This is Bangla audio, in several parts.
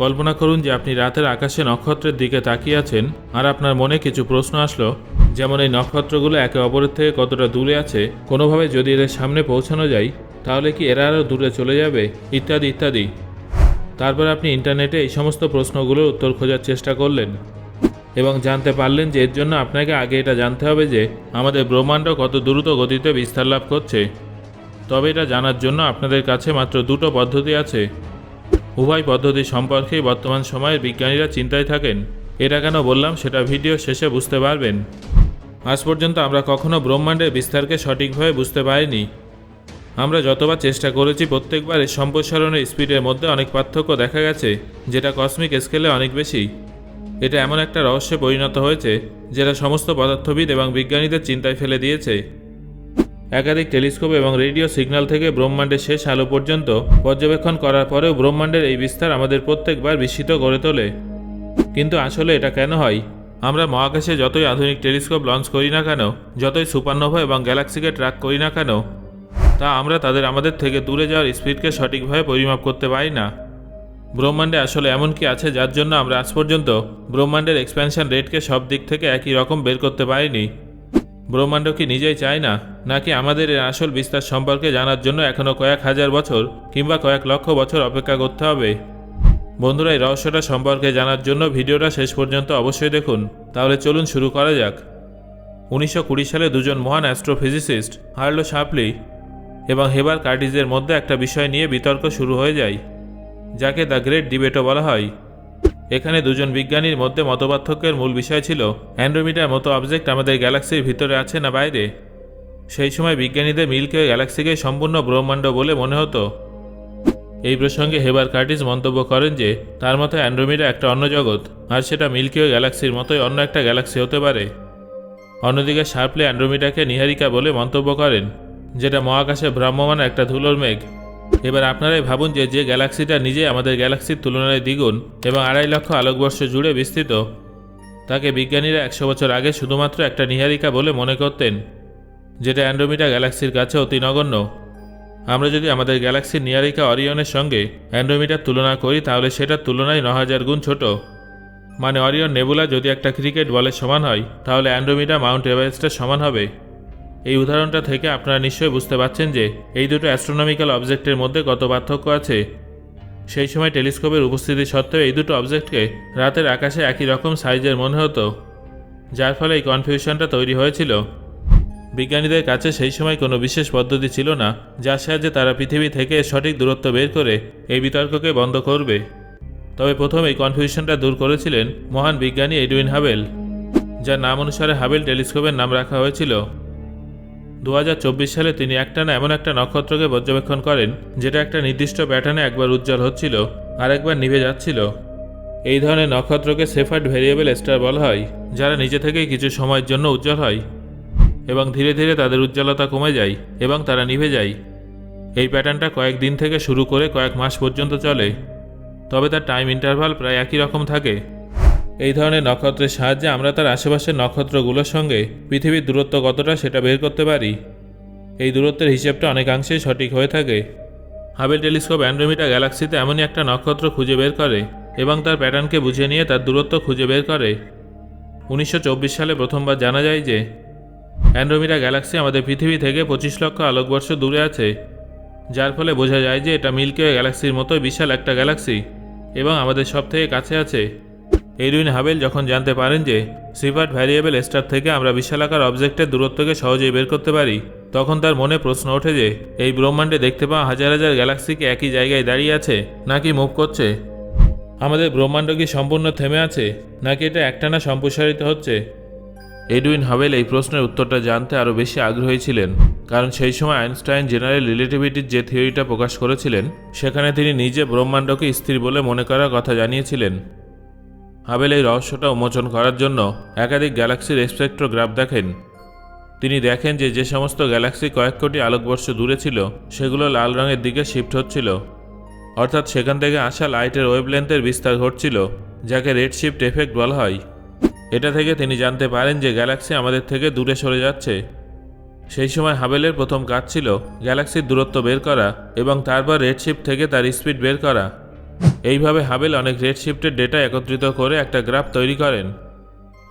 কল্পনা করুন যে আপনি রাতের আকাশে নক্ষত্রের দিকে তাকিয়ে আছেন আর আপনার মনে কিছু প্রশ্ন আসলো, যেমন এই নক্ষত্রগুলো একে অপরের থেকে কতটা দূরে আছে, কোনোভাবে যদি এদের সামনে পৌঁছানো যায়, তাহলে কি এরা আরও দূরে চলে যাবে? ইত্যাদি ইত্যাদি। তারপর আপনি ইন্টারনেটে এই সমস্ত প্রশ্নগুলোর উত্তর খোঁজার চেষ্টা করলেন এবং জানতে পারলেন যে এর জন্য আপনাকে আগে এটা জানতে হবে যে আমাদের ব্রহ্মাণ্ড কত দ্রুত গতিতে বিস্তার লাভ করছে। তবে এটা জানার জন্য আপনাদের কাছে মাত্র দুটো পদ্ধতি আছে। উভয় পদ্ধতি সম্পর্কেই বর্তমান সময়ের বিজ্ঞানীরা চিন্তায় থাকেন। এটা কেন বললাম সেটা ভিডিও শেষে বুঝতে পারবেন। আজ পর্যন্ত আমরা কখনো ব্রহ্মাণ্ডের বিস্তারকে সঠিকভাবে বুঝতে পারিনি। আমরা যতবার চেষ্টা করেছি প্রত্যেকবার এর সম্প্রসারণের স্পিডের মধ্যে অনেক পার্থক্য দেখা গেছে, যেটা কসমিক স্কেলে অনেক বেশি। এটা এমন একটা রহস্যে পরিণত হয়েছে, যেটা সমস্ত পদার্থবিদ এবং বিজ্ঞানীদের চিন্তায় ফেলে দিয়েছে। একাধিক টেলিস্কোপ এবং রেডিও সিগন্যাল থেকে ব্রহ্মাণ্ডের শেষ আলো পর্যন্ত পর্যবেক্ষণ করার পরেও ব্রহ্মাণ্ডের এই বিস্তার আমাদের প্রত্যেকবার বিস্মিত গড়ে তোলে। কিন্তু আসলে এটা কেন হয়? আমরা মহাকাশে যতই আধুনিক টেলিস্কোপ লঞ্চ করি না কেন, যতই সুপারনোভা এবং গ্যালাক্সিকে ট্র্যাক করি না কেন, তা আমরা তাদের আমাদের থেকে দূরে যাওয়ার স্পিডকে সঠিকভাবে পরিমাপ করতে পারি না। ব্রহ্মাণ্ডে আসলে এমন কি আছে যার জন্য আমরা আজ পর্যন্ত ব্রহ্মাণ্ডের এক্সপ্যানশন রেটকে সব দিক থেকে একই রকম বের করতে পারিনি? ব্রহ্মাণ্ড কি নিজেই চায় না? নাকি আমাদের এর আসল বিস্তার সম্পর্কে জানার জন্য এখনও কয়েক হাজার বছর কিংবা কয়েক লক্ষ বছর অপেক্ষা করতে হবে? বন্ধুরা, এই রহস্যটা সম্পর্কে জানার জন্য ভিডিওটা শেষ পর্যন্ত অবশ্যই দেখুন। তাহলে চলুন শুরু করা যাক। উনিশশো কুড়ি সালে দুজন মহান অ্যাস্ট্রোফিজিসিস্ট, হার্লো শাপলি এবং হেবার কার্টিজের মধ্যে একটা বিষয় নিয়ে বিতর্ক শুরু হয়ে যায়, যাকে দ্য গ্রেট ডিবেটও বলা হয়। এখানে দুজন বিজ্ঞানীর মধ্যে মতপার্থক্যের মূল বিষয় ছিল, অ্যান্ড্রোমিটার মতো অবজেক্ট আমাদের গ্যালাক্সির ভিতরে আছে না বাইরে। সেই সময় বিজ্ঞানীদের মিল্কি ওয়ে গ্যালাক্সিকে সম্পূর্ণ ব্রহ্মাণ্ড বলে মনে হতো। এই প্রসঙ্গে হেবার কার্টিস মন্তব্য করেন যে, তার মতো অ্যান্ড্রোমিডা একটা অন্য জগৎ, আর সেটা মিল্কি ওয়ে গ্যালাক্সির মতোই অন্য একটা গ্যালাক্সি হতে পারে। অন্যদিকে শার্পলে অ্যান্ড্রোমিডাকে নিহারিকা বলে মন্তব্য করেন, যেটা মহাকাশে ভ্রাম্যমান একটা ধুলোর মেঘ। এবার আপনারাই ভাবুন যে যে গ্যালাক্সিটা নিজে আমাদের গ্যালাক্সির তুলনায় দ্বিগুণ এবং আড়াই লক্ষ আলোকবর্ষ জুড়ে বিস্তৃত। তাকে বিজ্ঞানীরা একশো বছর আগে শুধুমাত্র একটা নিহারিকা বলে মনে করতেন, যেটা অ্যান্ড্রোমিটা গ্যালাক্সির কাছে অতি নগণ্য। আমরা যদি আমাদের গ্যালাক্সির নিয়ারিকা অরিয়নের সঙ্গে অ্যান্ড্রোমিটার তুলনা করি, তাহলে সেটার তুলনায় ন হাজার গুণ ছোট। মানে অরিয়ন নেবুলা যদি একটা ক্রিকেট বলের সমান হয়, তাহলে অ্যান্ড্রোমিটা মাউন্ট এভারেস্টের সমান হবে। এই উদাহরণটা থেকে আপনারা নিশ্চয়ই বুঝতে পারছেন যে এই দুটো অ্যাস্ট্রোনমিক্যাল অবজেক্টের মধ্যে কত পার্থক্য আছে। সেই সময় টেলিস্কোপের উপস্থিতি সত্ত্বেও এই দুটো অবজেক্টকে রাতের আকাশে একই রকম সাইজের মনে হতো, যার ফলে এই কনফিউশনটা তৈরি হয়েছিল। বিজ্ঞানীদের কাছে সেই সময় কোনো বিশেষ পদ্ধতি ছিল না, যার সাহায্যে তারা পৃথিবী থেকে সঠিক দূরত্ব বের করে এই বিতর্ককে বন্ধ করবে। তবে প্রথম এই কনফিউশনটা দূর করেছিলেন মহান বিজ্ঞানী এডুইন হাবেল, যার নাম অনুসারে হাবেল টেলিস্কোপের নাম রাখা হয়েছিল। দু হাজার চব্বিশ সালে তিনি একটানা এমন একটা নক্ষত্রকে পর্যবেক্ষণ করেন, যেটা একটা নির্দিষ্ট প্যাটার্নে একবার উজ্জ্বল হচ্ছিল আর একবার নিভে যাচ্ছিল। এই ধরনের নক্ষত্রকে সেফার্ড ভেরিয়েবল স্টার বলা হয়, যারা নিজে থেকেই কিছু সময়ের জন্য উজ্জ্বল হয় এবং ধীরে ধীরে তাদের উজ্জ্বলতা কমে যায় এবং তারা নিভে যায়। এই প্যাটার্নটা কয়েক দিন থেকে শুরু করে কয়েক মাস পর্যন্ত চলে, তবে তার টাইম ইন্টারভাল প্রায় একই রকম থাকে। এই ধরনের নক্ষত্রের সাহায্যে আমরা তার আশেপাশের নক্ষত্রগুলোর সঙ্গে পৃথিবীর দূরত্ব কতটা সেটা বের করতে পারি। এই দূরত্বের হিসেবটা অনেকাংশেই সঠিক হয়ে থাকে। হাবেল টেলিস্কোপ অ্যান্ড্রোমিটা গ্যালাক্সিতে এমনই একটা নক্ষত্র খুঁজে বের করে এবং তার প্যাটার্নকে বুঝে নিয়ে তার দূরত্ব খুঁজে বের করে। উনিশশো চব্বিশ সালে প্রথমবার জানা যায় যে, অ্যান্ড্রোমিটা গ্যালাক্সি আমাদের পৃথিবী থেকে পঁচিশ লক্ষ আলোকবর্ষ দূরে আছে, যার ফলে বোঝা যায় যে এটা মিল্কি ওয়ে গ্যালাক্সির মতোই বিশাল একটা গ্যালাক্সি এবং আমাদের সব থেকে কাছে আছে এডুইন হাবেল যখন জানতে পারেন যে সিভার্ট ভ্যারিয়েবল স্টার থেকে আমরা বিশালাকার অবজেক্টের দূরত্বকে সহজেই বের করতে পারি, তখন তার মনে প্রশ্ন ওঠে যে, এই ব্রহ্মাণ্ডে দেখতে পাওয়া হাজার হাজার গ্যালাক্সিকে একই জায়গায় দাঁড়িয়ে আছে, নাকি মুভ করছে? আমাদের ব্রহ্মাণ্ড কি সম্পূর্ণ থেমে আছে, নাকি এটা একটানা সম্প্রসারিত হচ্ছে? এডুইন হাবেল এই প্রশ্নের উত্তরটা জানতে আরও বেশি আগ্রহী ছিলেন, কারণ সেই সময় আইনস্টাইন জেনারেল রিলেটিভিটির যে থিওরিটা প্রকাশ করেছিলেন, সেখানে তিনি নিজে ব্রহ্মাণ্ডকে স্থির বলে মনে করার কথা জানিয়েছিলেন। হাবেল এই রহস্যটা উন্মোচন করার জন্য একাধিক গ্যালাক্সির স্পেক্ট্রোগ্রাফ দেখেন। তিনি দেখেন যে যে সমস্ত গ্যালাক্সি কয়েক কোটি আলোকবর্ষ দূরে ছিল, সেগুলো লাল রঙের দিকে শিফট হচ্ছিল। অর্থাৎ সেখান থেকে আসা লাইটের ওয়েভলেন্থের বিস্তার ঘটছিল, যাকে রেড শিফট এফেক্ট বলা হয়। এটা থেকে তিনি জানতে পারেন যে, গ্যালাক্সি আমাদের থেকে দূরে সরে যাচ্ছে। সেই সময় হাবেলের প্রথম কাজ ছিল গ্যালাক্সির দূরত্ব বের করা এবং তারপর রেড থেকে তার স্পিড বের করা। এইভাবে হাবেল অনেক রেড শিফটের ডেটা একত্রিত করে একটা গ্রাফ তৈরি করেন।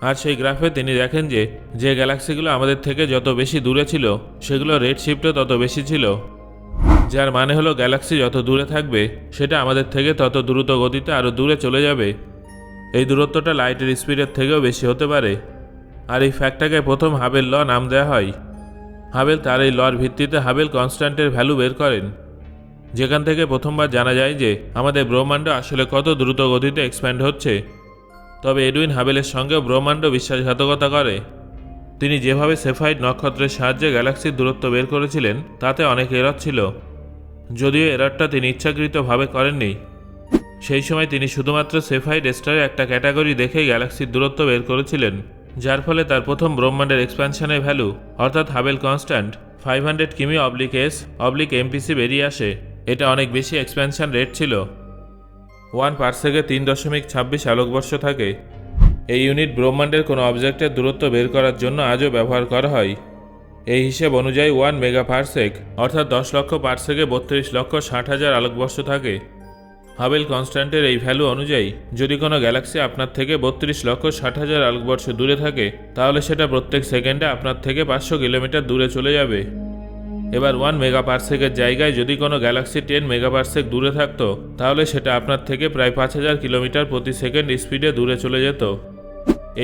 আর সেই গ্রাফে তিনি দেখেন যে যে গ্যালাক্সিগুলো আমাদের থেকে যত বেশি দূরে ছিল, সেগুলো রেড শিফটও তত বেশি ছিল। যার মানে হলো গ্যালাক্সি যত দূরে থাকবে, সেটা আমাদের থেকে তত দ্রুত গতিতে আরও দূরে চলে যাবে। এই দূরত্বটা লাইটের স্পিডের থেকেও বেশি হতে পারে। আর এই ফ্যাক্টটাকে প্রথম হাবেল ল নাম দেওয়া হয়। হাবেল তার এই লর ভিত্তিতে হাবেল কনস্ট্যান্টের ভ্যালু বের করেন। যেখান থেকে প্রথমবার জানা যায় যে আমাদের ব্রহ্মাণ্ড আসলে কত দ্রুত গতিতে এক্সপ্যান্ড হচ্ছে। তবে এডুইন হাবেলের সঙ্গে ব্রহ্মাণ্ড বিশ্বাসঘাতকতা করে। তিনি যেভাবে সেফাইড নক্ষত্রের সাহায্যে গ্যালাক্সির দূরত্ব বের করেছিলেন, তাতে অনেক এরর ছিল। যদিও এররটা তিনি ইচ্ছাকৃতভাবে করেননি। সেই সময় তিনি শুধুমাত্র সেফাইড স্টারের একটা ক্যাটাগরি দেখেই গ্যালাক্সির দূরত্ব বের করেছিলেন, যার ফলে তার প্রথম ব্রহ্মাণ্ডের এক্সপ্যানশনের ভ্যালু অর্থাৎ হাবেল কনস্ট্যান্ট ফাইভ হান্ড্রেড কিমি অবলিক এস অবলিক এমপিসি বেরিয়ে আসে। এটা অনেক বেশি এক্সপ্যানশন রেট ছিল। ওয়ান পার্সেকে তিন দশমিক ছাব্বিশ আলোকবর্ষ থাকে। এই ইউনিট ব্রহ্মাণ্ডের কোনো অবজেক্টের দূরত্ব বের করার জন্য আজও ব্যবহার করা হয়। এই হিসেব অনুযায়ী ওয়ান মেগা পার্সেক অর্থাৎ দশ লক্ষ পার্সেকে বত্রিশ লক্ষ ষাট হাজার আলোকবর্ষ থাকে। হাবেল কনস্ট্যান্টের এই ভ্যালু অনুযায়ী, যদি কোনো গ্যালাক্সি আপনার থেকে বত্রিশ লক্ষ ষাট হাজার আলোকবর্ষ দূরে থাকে, তাহলে সেটা প্রত্যেক সেকেন্ডে আপনার থেকে পাঁচশো কিলোমিটার দূরে চলে যাবে। এবার ওয়ান মেগা পার্সেকের জায়গায় যদি কোনো গ্যালাক্সি টেন মেগা পার্সেক দূরে থাকতো, তাহলে সেটা আপনার থেকে প্রায় পাঁচ হাজার কিলোমিটার প্রতি সেকেন্ড স্পিডে দূরে চলে যেত।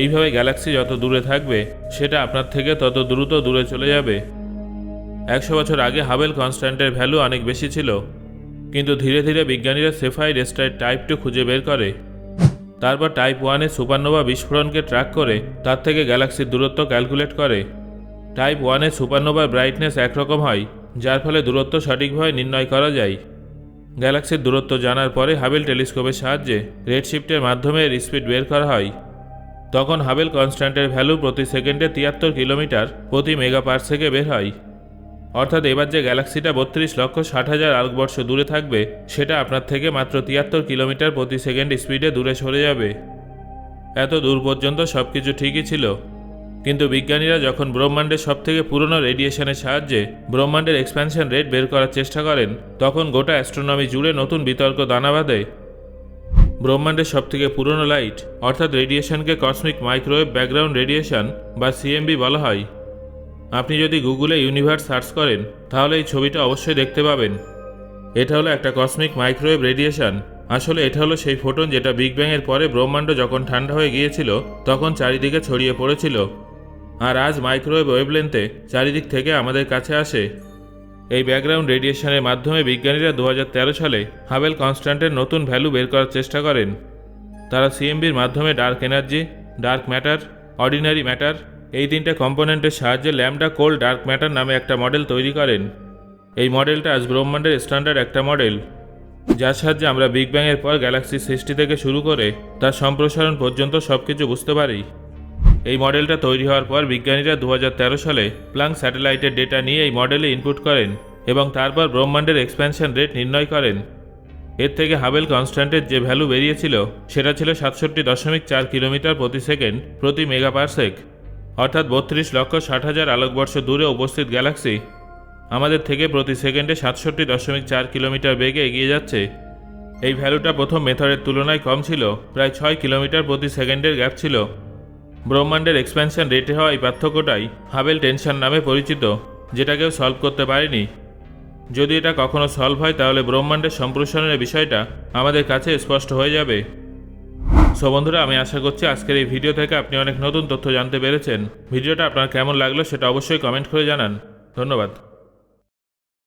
এইভাবে গ্যালাক্সি যত দূরে থাকবে, সেটা আপনার থেকে তত দ্রুত দূরে চলে যাবে। একশো বছর আগে হাবেল কনস্ট্যান্টের ভ্যালু অনেক বেশি ছিল, কিন্তু ধীরে ধীরে বিজ্ঞানীরা সেফাইড স্টার টাইপ টু খুঁজে বের করে। তারপর টাইপ ওয়ানে সুপারনোভা বিস্ফোরণকে ট্র্যাক করে, তার থেকে গ্যালাক্সির দূরত্ব ক্যালকুলেট করে। টাইপ ওয়ানে সুপারনোভার ব্রাইটনেস একরকম হয়, যার ফলে দূরত্ব সঠিকভাবে নির্ণয় করা যায়। গ্যালাক্সির দূরত্ব জানার পরে হাবেল টেলিস্কোপের সাহায্যে রেড শিফটের মাধ্যমে এর স্পিড বের করা হয়। তখন হাবেল কনস্ট্যান্টের ভ্যালু প্রতি সেকেন্ডে তিয়াত্তর কিলোমিটার প্রতি মেগা পার্সেকে বের হয়। অর্থাৎ এবার যে গ্যালাক্সিটা বত্রিশ লক্ষ ষাট হাজার আলোকবর্ষ দূরে থাকবে, সেটা আপনার থেকে মাত্র তিয়াত্তর কিলোমিটার প্রতি সেকেন্ড স্পিডে দূরে সরে যাবে। এত দূর পর্যন্ত সব কিছু ঠিকই ছিল। কিন্তু বিজ্ঞানীরা যখন ব্রহ্মাণ্ডের সবথেকে পুরনো রেডিয়েশনের সাহায্যে ব্রহ্মাণ্ডের এক্সপ্যানশন রেট বের করার চেষ্টা করেন, তখন গোটা অ্যাস্ট্রোনমি জুড়ে নতুন বিতর্ক দানা বাঁধে। ব্রহ্মাণ্ডের সবথেকে পুরনো লাইট অর্থাৎ রেডিয়েশনকে কসমিক মাইক্রোওয়েভ ব্যাকগ্রাউন্ড রেডিয়েশন বা সিএমবি বলা হয়। আপনি যদি গুগলে ইউনিভার্স সার্চ করেন, তাহলে এই ছবিটা অবশ্যই দেখতে পাবেন। এটা হলো একটা কসমিক মাইক্রোওয়েভ রেডিয়েশন আসলে এটা হলো সেই ফোটন যেটা বিগ ব্যাংয়ের পরে ব্রহ্মাণ্ড যখন ঠান্ডা হয়ে গিয়েছিল, তখন চারিদিকে ছড়িয়ে পড়েছিল। আর আজ মাইক্রোওয়েভ ওয়েভলেন্থে চারিদিক থেকে আমাদের কাছে আসে। এই ব্যাকগ্রাউন্ড রেডিয়েশনের মাধ্যমে বিজ্ঞানীরা দু হাজার তেরো সালে হাবেল কনস্ট্যান্টের নতুন ভ্যালু বের করার চেষ্টা করেন। তারা সিএমবির মাধ্যমে dark energy, dark matter, ordinary matter, এই তিনটে কম্পোনেন্টের সাহায্যে ল্যামডা কোল্ড ডার্ক ম্যাটার নামে একটা মডেল তৈরি করেন। এই মডেলটা আজ ব্রহ্মাণ্ডের স্ট্যান্ডার্ড একটা মডেল, যার সাহায্যে আমরা বিগ ব্যাংয়ের পর গ্যালাক্সির সৃষ্টি থেকে শুরু করে তার সম্প্রসারণ পর্যন্ত সব কিছু বুঝতে পারি। এই মডেলটা তৈরি হওয়ার পর বিজ্ঞানীরা দু হাজার তেরো সালে প্লাং স্যাটেলাইটের ডেটা নিয়ে এই মডেলে ইনপুট করেন এবং তারপর ব্রহ্মাণ্ডের এক্সপ্যানশন রেট নির্ণয় করেন। এর থেকে হাবেল কনস্ট্যান্টের যে ভ্যালু বেরিয়েছিল, সেটা ছিল সাতষট্টি দশমিক চার কিলোমিটার প্রতি সেকেন্ড প্রতি মেগা পারসেক অর্থাৎ বত্রিশ লক্ষ ষাট হাজার আলোকবর্ষ দূরে উপস্থিত গ্যালাক্সি আমাদের থেকে প্রতি সেকেন্ডে সাতষট্টি দশমিক চার কিলোমিটার বেগে এগিয়ে যাচ্ছে। এই ভ্যালুটা প্রথম মেথডের তুলনায় কম ছিল, প্রায় ছয় কিলোমিটার প্রতি সেকেন্ডের গ্যাপ ছিল। ব্রহ্মাণ্ডের এক্সপ্যানশন রেটে হওয়া এই পার্থক্যটাই হাবেল টেনশন নামে পরিচিত যেটা কেউ সলভ করতে পারেনি। যদি এটা কখনো সলভ হয়, তাহলে ব্রহ্মাণ্ডের সম্প্রসারণের বিষয়টা আমাদের কাছে স্পষ্ট হয়ে যাবে। সো বন্ধুরা, আমি আশা করছি আজকের এই ভিডিও থেকে আপনি অনেক নতুন তথ্য জানতে পেরেছেন। ভিডিওটা আপনার কেমন লাগল, সেটা অবশ্যই কমেন্ট করে জানান। ধন্যবাদ।